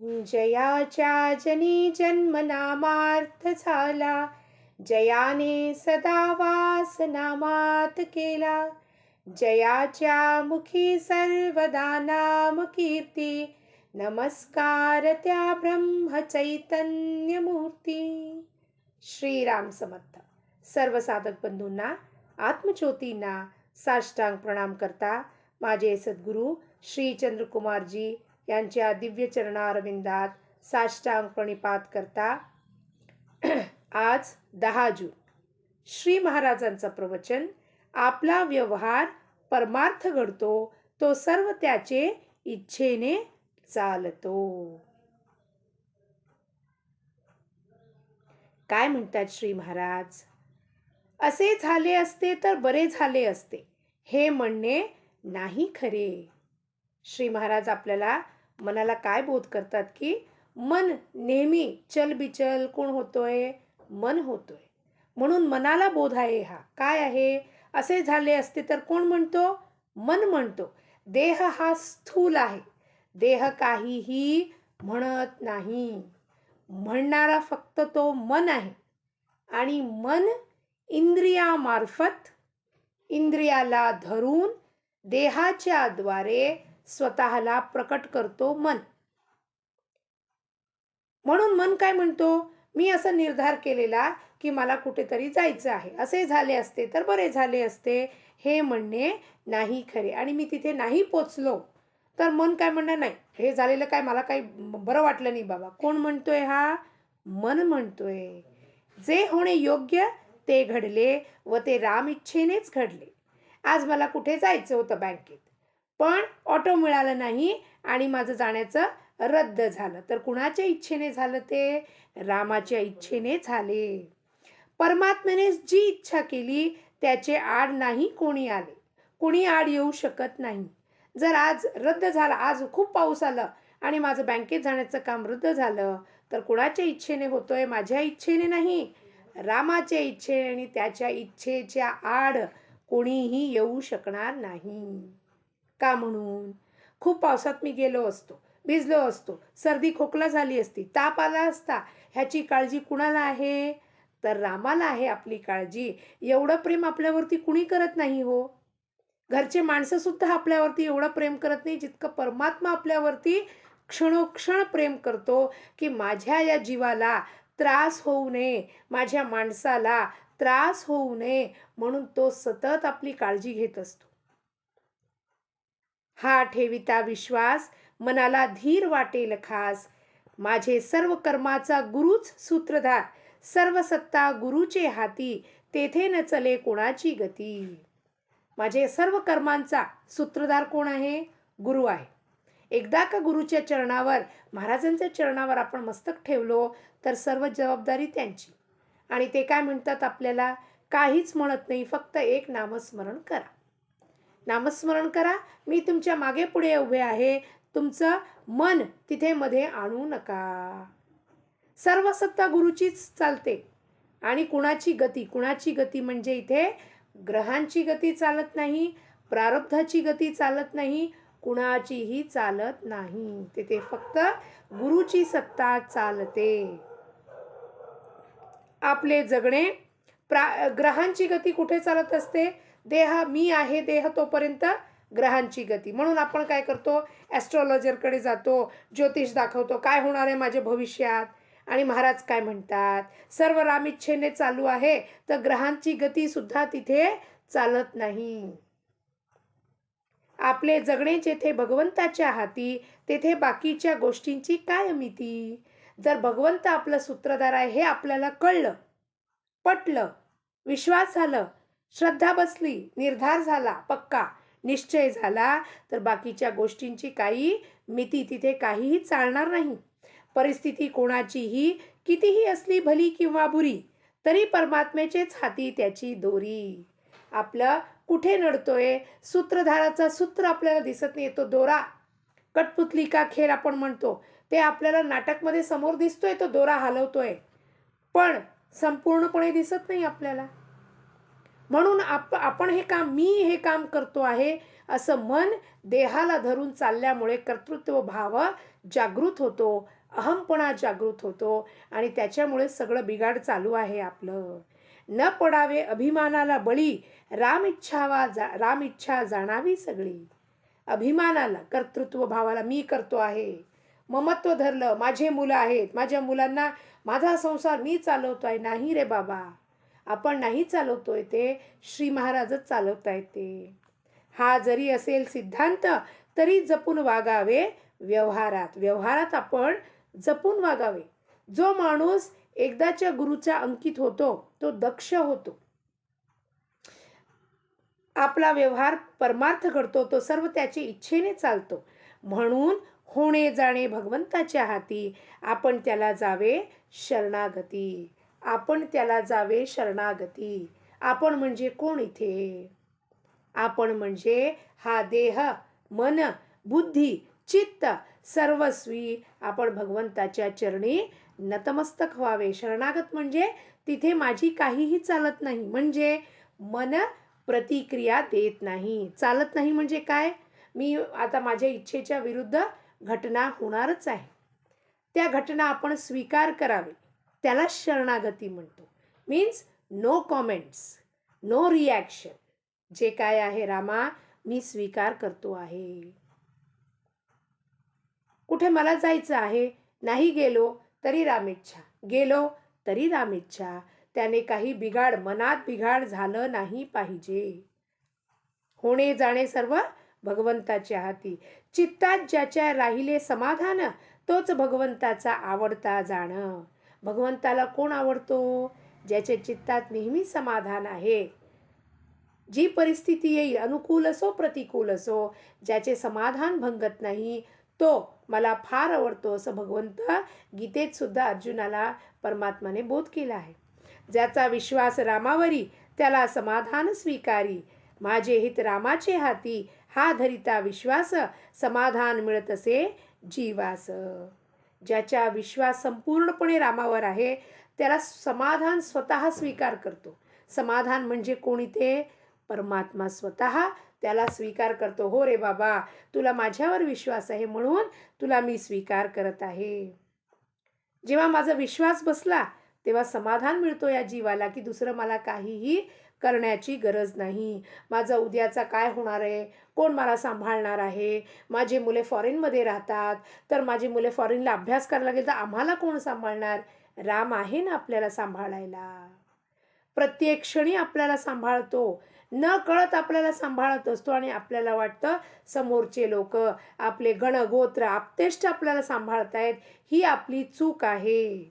जयाच्या जनी जन्म नामार्थ झाला जयाने सदा वास नामात केला जयाच्या मुखी सर्वदा नाम कीर्ती। नमस्कार त्या ब्रह्म चैतन्य मूर्ती श्रीराम समर्थ। सर्व साधक बंधूंना आत्मज्योतींना साष्टांग प्रणाम करता माझे सद्गुरू श्री चंद्रकुमारजी यांच्या दिव्य चरणारविंदात साष्टांग प्रणिपात करता. आज दहा जून. श्री महाराजांचं प्रवचन. आपला व्यवहार परमार्थ घडतो तो सर्व त्याचे इच्छेने चालतो. काय म्हणतात श्री महाराज? असे झाले असते तर बरे झाले असते हे म्हणणे नाही खरे. श्री महाराज आपल्याला मनाला काय बोध करतात की मन नेहमी चलबिचल कोण होतोय? मन होतोय. म्हणून मनाला बोध आहे हा. काय आहे? असे झाले असते तर कोण म्हणतो? मन म्हणतो. देह हा स्थूल आहे. देह काहीही म्हणत नाही. म्हणणारा फक्त तो मन आहे. आणि मन इंद्रियामार्फत इंद्रियाला धरून देहाच्या द्वारे स्वतःला प्रकट करतो मन. म्हणून मन काय म्हणतो? मी असं निर्धार केलेला की मला कुठेतरी जायचं आहे. असे झाले असते तर बरे झाले असते हे म्हणणे नाही खरे. आणि मी तिथे नाही पोचलो तर मन काय म्हणणार नाही. हे झालेलं काय मला काही बरं वाटलं नाही बाबा. कोण म्हणतोय हा? मन म्हणतोय. जे होणे योग्य ते घडले व ते राम इच्छेनेच घडले. आज मला कुठे जायचं होतं बँकेत? पण ऑटो मिळालं नाही आणि माझं जाण्याचं रद्द झालं. तर कुणाच्या इच्छेने झालं ते? रामाच्या इच्छेने झाले. परमात्म्याने जी इच्छा केली त्याचे आड नाही कोणी आले. कोणी आड येऊ शकत नाही. जर आज रद्द झाला आज खूप पाऊस आला आणि माझं बँकेत जाण्याचं काम रद्द झालं तर कुणाच्या इच्छेने होतोय? माझ्या इच्छेने नाही. रामाच्या इच्छेने आणि त्याच्या इच्छेच्या आड कोणीही येऊ शकणार नाही. का म्हणून? खूप पावसात मी गेलो असतो भिजलो असतो सर्दी खोकला झाली असती ताप आला असता ह्याची काळजी कुणाला आहे? तर रामाला आहे आपली काळजी. एवढं प्रेम आपल्यावरती कुणी करत नाही हो. घरचे माणसंसुद्धा आपल्यावरती एवढं प्रेम करत नाही जितकं परमात्मा आपल्यावरती क्षणोक्षण प्रेम करतो की माझ्या या जीवाला त्रास होऊ नये माझ्या माणसाला त्रास होऊ नये म्हणून तो सतत आपली काळजी घेत असतो. हा ठेविता विश्वास मनाला धीर वाटेल खास. माझे सर्व कर्माचा गुरुच सूत्रधार सर्व सत्ता गुरुचे हाती तेथे न चले कोणाची गती. माझे सर्व कर्मांचा सूत्रधार कोण आहे? गुरु आहे. एकदा का गुरुच्या चरणावर महाराजांच्या चरणावर आपण मस्तक ठेवलो तर सर्व जबाबदारी त्यांची. आणि ते काय म्हणतात आपल्याला? काहीच म्हणत नाही फक्त एक नामस्मरण करा. नामस्मरण करा. मी तुमच्या मागे पुढे उभे आहे. तुमचं मन तिथे मध्ये आणू नका. सर्व सत्ता गुरुचीच चालते. आणि कुणाची गती? कुणाची गती म्हणजे इथे ग्रहांची गती चालत नाही प्रारब्धाची गती चालत नाही कुणाचीही चालत नाही. तिथे फक्त गुरुची सत्ता चालते. आपले जगणे प्रा ग्रहांची गती कुठे चालत असते? देह मी आहे देह तोपर्यंत ग्रहांची गती. म्हणून आपण काय करतो? ॲस्ट्रॉलॉजरकडे जातो ज्योतिष दाखवतो. काय होणार आहे माझ्या भविष्यात? आणि महाराज काय म्हणतात? सर्व रामिच्छेने चालू आहे तर ग्रहांची गती सुद्धा तिथे चालत नाही. आपले जगणे जेथे भगवंताच्या हाती तेथे बाकीच्या गोष्टींची काय मिती? जर भगवंत आपलं सूत्रधार आहे हे आपल्याला कळलं पटलं विश्वास झालं श्रद्धा बसली निर्धार झाला पक्का निश्चय झाला तर बाकीच्या गोष्टींची काही मिती तिथे काहीही चालणार नाही. परिस्थिती कोणाचीही कितीही असली भली किंवा बुरी तरी परमात्म्याचेच हाती त्याची दोरी. आपलं कुठे नडतोय? सूत्रधाराचा सूत्र आपल्याला दिसत नाही तो दोरा. कटपुतलिका खेळ आपण म्हणतो ते आपल्याला नाटकमध्ये समोर दिसतोय तो दोरा हलवतोय. पण संपूर्णपणे दिसत नाही आपल्याला. म्हणून आप आपण हे काम मी हे काम करतो आहे असं मन देहाला धरून चालल्यामुळे कर्तृत्व भाव जागृत होतो अहमपणा जागृत होतो आणि त्याच्यामुळे सगळं बिघाड चालू आहे आपलं. न पडावे अभिमानाला बळी राम इच्छावा जा राम इच्छा जाणावी सगळी. अभिमानाला कर्तृत्व भावाला मी करतो आहे. ममत्व धरलं माझे मुलं आहेत माझ्या मुलांना माझा संसार मी चालवतो आहे नाही रे बाबा. आपण नाही चालवतोय ते श्री महाराजच चालवता ते. हा जरी असेल सिद्धांत तरी जपून वागावे व्यवहारात. व्यवहारात आपण जपून वागावे. जो माणूस एकदाच्या गुरुचा अंकित होतो तो दक्ष होतो. आपला व्यवहार परमार्थ घडतो तो सर्व त्याचे इच्छेने चालतो. म्हणून होणे जाणे भगवंताच्या हाती आपण त्याला जावे शरणागती. आपण त्याला जावे शरणागती. आपण म्हणजे कोण इथे? आपण म्हणजे हा देह मन बुद्धी चित्त सर्वस्वी. आपण भगवंताच्या चरणी नतमस्तक व्हावे. शरणागत म्हणजे तिथे माझी काहीही चालत नाही. म्हणजे मन प्रतिक्रिया देत नाही. चालत नाही म्हणजे काय? मी आता माझ्या इच्छेच्या विरुद्ध घटना होणारच आहे. त्या घटना आपण स्वीकार करावे. त्याला शरणागती म्हणतो. Means no comments no reaction जे काय आहे रामा मी स्वीकार करतो आहे. कुठे मला जायचं आहे? नाही गेलो तरी रामेच्छा. गेलो तरी रामेच्छा. त्याने काही बिघाड मनात बिघाड झालं नाही पाहिजे. होणे जाणे सर्व भगवंताच्या हाती. चित्तात ज्याच्या राहिले समाधान तोच भगवंताचा आवडता जाणं. भगवंताला कोण आवडतो? ज्याच्या चित्तात नेहमी समाधान आहे. जी परिस्थिती येईल अनुकूल असो प्रतिकूल असो ज्याचे समाधान भंगत नाही तो मला फार आवडतो असं भगवंत गीतेत सुद्धा अर्जुनाला परमात्माने बोध केला आहे. ज्याचा विश्वास रामावरी त्याला समाधान स्वीकारी. माझे हित रामाचे हाती हा धरिता विश्वास समाधान मिळत असे जीवास. ज्याच्या विश्वास संपूर्णपणे रामावर आहे त्याला समाधान स्वतः स्वीकार करतो. समाधान म्हणजे कोणी ते? परमात्मा स्वतः त्याला स्वीकार करतो. हो रे बाबा तुला माझ्यावर विश्वास आहे म्हणून तुला मी स्वीकार करत आहे. जेव्हा माझा विश्वास बसला तेव्हा समाधान मिळतो या जीवाला की दुसरं मला काहीही करण्याची गरज नाही. माझं उद्याचा काय होणार आहे? कोण मला सांभाळणार आहे? माझे मुले फॉरेनमध्ये राहतात. तर माझे मुले फॉरेनला अभ्यास करायला लागेल तर आम्हाला कोण सांभाळणार? राम आहे ना आपल्याला सांभाळायला. प्रत्येक क्षणी आपल्याला सांभाळतो. न कळत आपल्याला सांभाळत असतो आणि आपल्याला वाटतं समोरचे लोक आपले गणगोत्र आपतेष्ट आपल्याला सांभाळतायत. ही आपली चूक आहे.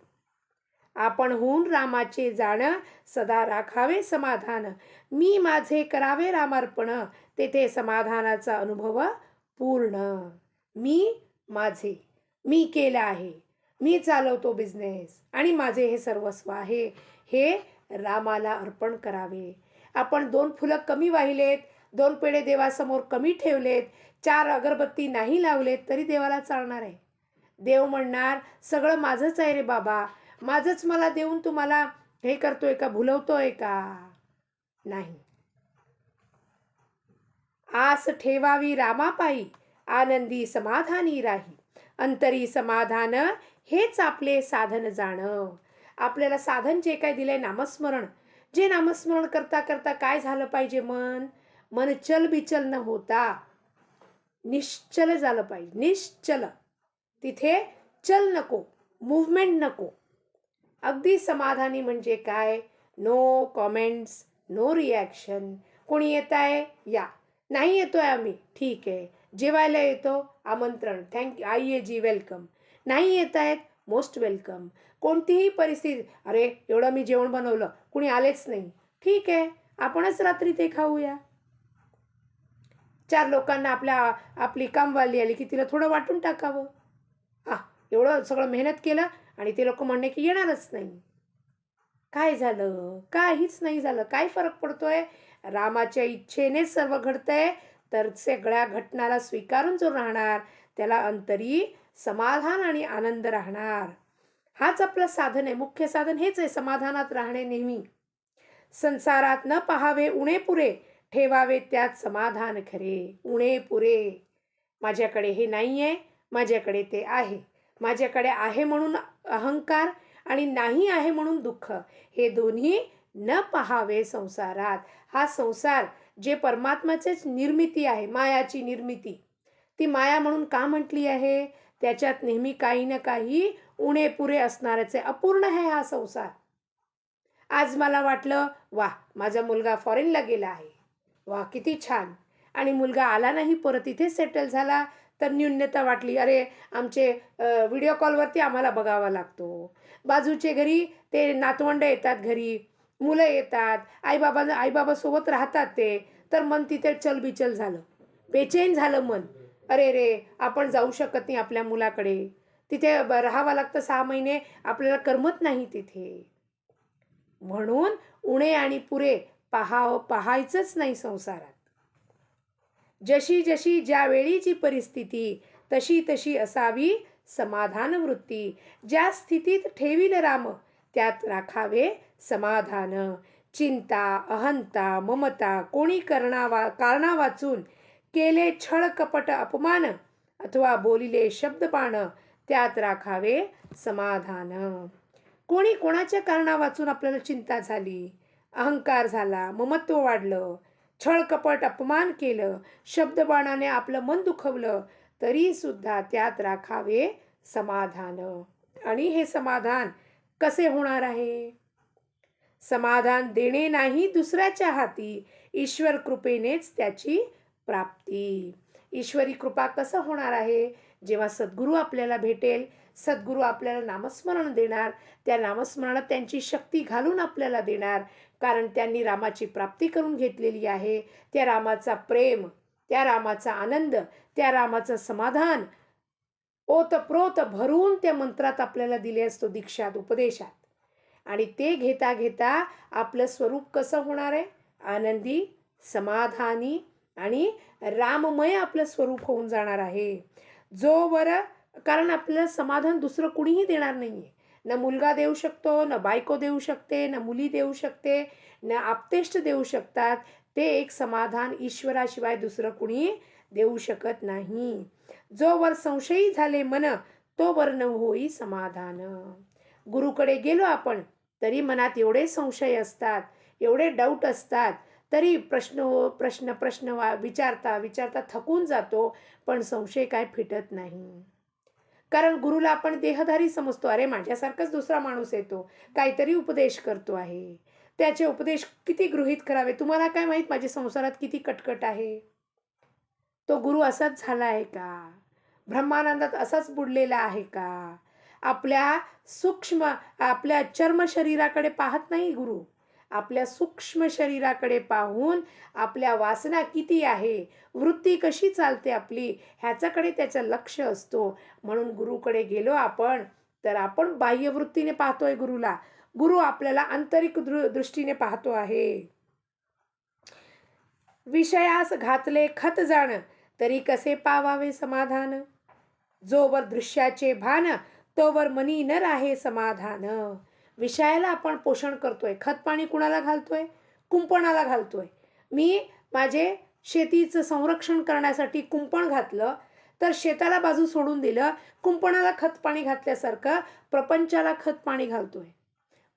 आपण होऊन रामाचे जाणं सदा राखावे समाधान. मी माझे करावे रामार्पण तेथे समाधानाचा अनुभव पूर्ण. मी माझे मी केलं आहे. मी चालवतो बिझनेस आणि माझे हे सर्वस्व आहे. हे रामाला अर्पण करावे. आपण दोन फुलं कमी वाहिलेत दोन पेढे देवासमोर कमी ठेवलेत चार अगरबत्ती नाही लावलेत तरी देवाला चालणार आहे. देव म्हणणार सगळं माझंच आहे रे बाबा. माझंच मला देऊन तुम्हाला हे करतोय का? भुलवतोय का? नाही. आस ठेवावी रामापायी आनंदी समाधानी राही. अंतरी समाधान हेच आपले साधन जाणं. आपल्याला साधन जे काय दिलंय नामस्मरण. जे नामस्मरण करता करता काय झालं पाहिजे मन? मन चल बिचल न होता. निश्चल झालं पाहिजे. निश्चल. तिथे चल नको. मूवमेंट नको. अगदी समाधानी म्हणजे काय? नो कॉमेंट्स नो रिॲक्शन कोणी येत आहे? या. नाही येतोय आम्ही. ठीक आहे. जेवायला येतो. आमंत्रण. थँक्यू ए जी वेलकम नाही येत आहेत? मोस्ट वेलकम कोणतीही परिस्थिती अरे एवढं मी जेवण बनवलं. कुणी आलेच नाही. ठीक आहे. आपणच रात्री ते खाऊया. चार लोकांना आपल्या आपली कामवाली आली की तिला थोडं वाटून टाकावं. हा एवढं सगळं मेहनत केलं आणि ते लोक म्हणणे की येणारच नाही. काय झालं? काहीच नाही झालं. काय फरक पडतोय? रामाच्या इच्छेनेच सर्व घडतंय तर सगळ्या घटनाला स्वीकारून जो राहणार त्याला अंतरी समाधान आणि आनंद राहणार. हाच आपलं साधन आहे. मुख्य साधन हेच आहे समाधानात राहणे नेहमी. संसारात न पहावे उणे पुरे ठेवावे त्यात समाधान खरे. उणे पुरे. माझ्याकडे हे नाही आहे माझ्याकडे ते आहे. माझ्याकडे आहे म्हणून अहंकार आणि नाही आहे म्हणून दुःख. हे दोन्ही न पहावे संसारात. हा संसार जे परमात्म्याचेच निर्मिती आहे मायाची निर्मिती. ती माया म्हणून का म्हटली आहे? त्याच्यात नेहमी काही ना काही उणे पुरे असणाऱ्याचे अपूर्ण आहे हा संसार. आज मला वाटलं वा माझा मुलगा फॉरेनला गेला आहे. वा किती छान. आणि मुलगा आला नाही परत इथे सेटल झाला. तर न्यून्यता वाटली. अरे आमचे व्हिडिओ कॉलवरती आम्हाला बघावा लागतो. बाजूचे घरी ते नातवंड येतात घरी मुलं येतात आईबाबा आईबाबासोबत राहतात ते. तर मन तिथे चलबिचल झालं. बेचैन झालं मन. अरे रे आपण जाऊ शकत नाही आपल्या मुलाकडे. तिथे राहावं लागतं सहा महिने आपल्याला करमत नाही तिथे. म्हणून उणे आणि पुरे पहाव पाहायचंच नाही संसारात. जशी जशी ज्यावेळीची परिस्थिती तशी तशी असावी समाधान वृत्ती ज्या स्थितीत ठेवील राम त्यात राखावे समाधान. चिंता अहंता ममता कोणी करणावा कारणा वाचून केले छळ कपट अपमान अथवा बोलिले शब्दपान त्यात राखावे समाधान. कोणी कोणाच्या कारणा वाचून आपल्याला चिंता झाली? अहंकार झाला ममत्व वाढलं छळ कपट अपमान केलं शब्दबाणाने आपलं मन दुखवलं तरी सुद्धा त्यात राखावे समाधान. आणि हे समाधान कसे होणार आहे? समाधान देणे नाही दुसऱ्याच्या हाती ईश्वर कृपेनेच त्याची प्राप्ती. ईश्वरी कृपा कसं होणार आहे? जेव्हा सद्गुरू आपल्याला भेटेल सद्गुरू आपल्याला नामस्मरण देणार त्या नामस्मरणात त्यांची शक्ती घालून आपल्याला देणार कारण त्यांनी रामाची प्राप्ती करून घेतलेली आहे. त्या रामाचा प्रेम त्या रामाचा आनंद त्या रामाचं समाधान ओतप्रोत भरून त्या मंत्रात आपल्याला दिले असतो दीक्षात उपदेशात. आणि ते घेता घेता आपलं स्वरूप कसं होणार आहे? आनंदी समाधानी आणि राममय आपलं स्वरूप होऊन जाणार आहे. जोवर कारण आपल्याला समाधान दुसरं कुणीही देणार नाही आहे न मुलगा देऊ शकतो न बायको देऊ शकते न मुली देऊ शकते न आपतेष्ट देऊ शकतात. ते एक समाधान ईश्वराशिवाय दुसरं कुणी देऊ शकत नाही. जोवर संशयी झाले मन तोवर न होई समाधान. गुरुकडे गेलो आपण तरी मनात एवढे संशय असतात एवढे डाऊट असतात तरी प्रश्न हो प्रश्न प्रश्न वा विचारता विचारता थकून जातो पण संशय काय फिटत नाही. कारण गुरुला आपण देहधारी समजतो. अरे माझ्यासारखाच दुसरा माणूस येतो काहीतरी उपदेश करतो आहे. त्याचे उपदेश किती गृहीत करावे? तुम्हाला काय माहीत माझ्या संसारात किती कटकट आहे? तो गुरु असाच झाला आहे का? ब्रह्मानंदात असाच बुडलेला आहे का? आपल्या सूक्ष्म आपल्या चर्म शरीराकडे पाहत नाही गुरु. आपल्या सूक्ष्म शरीराकडे पाहून आपल्या वासना किती आहे वृत्ती कशी चालते आपली ह्याच्याकडे त्याचं लक्ष असतो. म्हणून गुरुकडे गेलो आपण तर आपण बाह्यवृत्तीने पाहतोय गुरुला. गुरु आपल्याला आंतरिक दृ दृष्टीने पाहतो आहे. विषयास घातले खत जाण तरी कसे पावावे समाधान? जोवर दृश्याचे भान तोवर मनी न राहे समाधान. विषयाला आपण पोषण करतोय. खतपाणी कुणाला घालतोय? कुंपणाला घालतोय. मी माझे शेतीचं संरक्षण करण्यासाठी कुंपण घातलं तर शेताला बाजू सोडून दिलं कुंपणाला खत पाणी घातल्यासारखं प्रपंचाला खत पाणी घालतोय.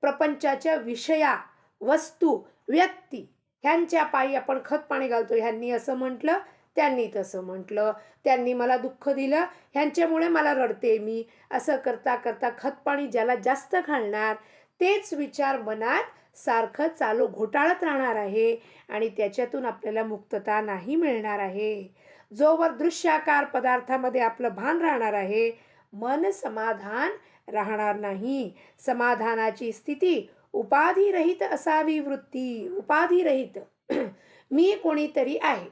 प्रपंचाच्या विषया वस्तू व्यक्ती ह्यांच्या पायी आपण खत पाणी घालतो ह्यांनी असं म्हटलं त्यांनी तसं म्हटलं. त्यांनी मला दुःख दिलं. ह्यांच्यामुळे मला रडते मी. असं करता करता खतपाणी ज्याला जास्त घालणार तेच विचार मनात सारखं चालू घोटाळत राहणार आहे आणि त्याच्यातून आपल्याला मुक्तता नाही मिळणार आहे. जोवर दृश्याकार पदार्थामध्ये आपलं भान राहणार आहे मन समाधान राहणार नाही. समाधानाची स्थिती उपाधिरहित असावी वृत्ती उपाधिरहित. मी कोणीतरी आहे.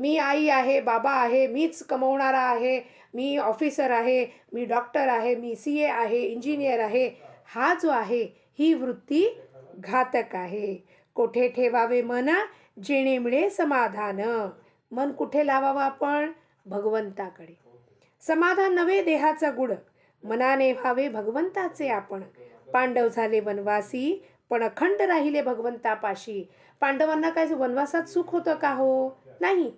मी आई आहे बाबा आहे मीच कमवणारा आहे मी ऑफिसर आहे मी डॉक्टर आहे मी सी ए आहे इंजिनियर आहे. हा जो आहे ही वृत्ती घातक आहे. कोठे ठेवावे मन जेणे मिळे समाधान. मन कुठे लावावं आपण? भगवंताकडे. समाधान नवे देहाचा गुड मनाने व्हावे भगवंताचे आपण. पांडव झाले वनवासी पण अखंड राहिले भगवंतापाशी. पांडवांना काय वनवासात सुख होतं का हो? नाही.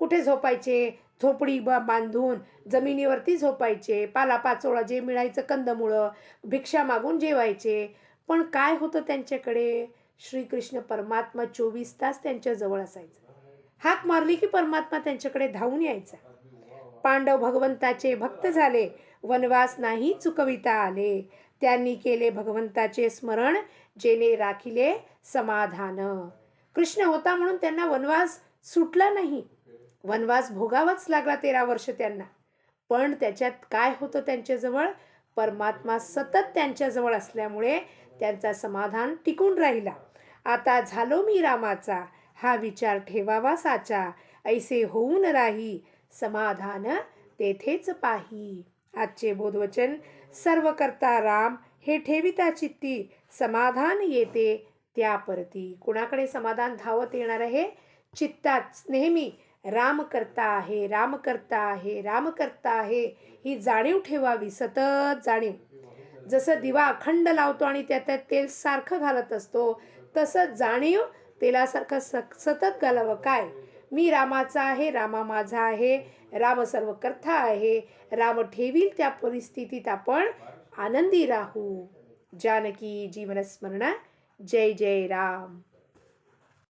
कुठे झोपायचे? झोपडी बा बांधून जमिनीवरती झोपायचे. पालापाचोळा जे मिळायचं कंदमुळं भिक्षा मागून जेवायचे. पण काय होतं त्यांच्याकडे? श्रीकृष्ण परमात्मा चोवीस तास त्यांच्याजवळ असायचं. हाक मारली की परमात्मा त्यांच्याकडे धावून यायचा. पांडव भगवंताचे भक्त झाले. वनवास नाही चुकविता आले. त्यांनी केले भगवंताचे स्मरण जेने राखिले समाधान. कृष्ण होता म्हणून त्यांना वनवास सुटला नाही. वनवास भोगावाच लागला तेरा वर्ष त्यांना. पण त्याच्यात काय होतं त्यांच्याजवळ? परमात्मा सतत त्यांच्याजवळ असल्यामुळे त्यांचा समाधान टिकून राहिला. आता झालो मी रामाचा. हा विचार ठेवावा साचा. ऐसे होऊन राही. समाधान तेथेच पाही. आजचे बोधवचन सर्व करता राम. हे ठेविता चित्ती. समाधान येते त्या परती. कुणाकडे समाधान धावत येणार आहे? चित्तात नेहमी राम करता आहे राम करता आहे राम करता आहे ही जाणीव ठेवावी सतत जाणीव. जसं दिवा अखंड लावतो आणि त्यात तेल सारखं घालत असतो तसं जाणीव तेलासारखं स सतत घालावं. काय? मी रामाचा आहे रामा माझा आहे राम सर्व करता आहे. राम ठेवील त्या परिस्थितीत आपण आनंदी राहू. जानकी जीवनस्मरण. जय जय राम.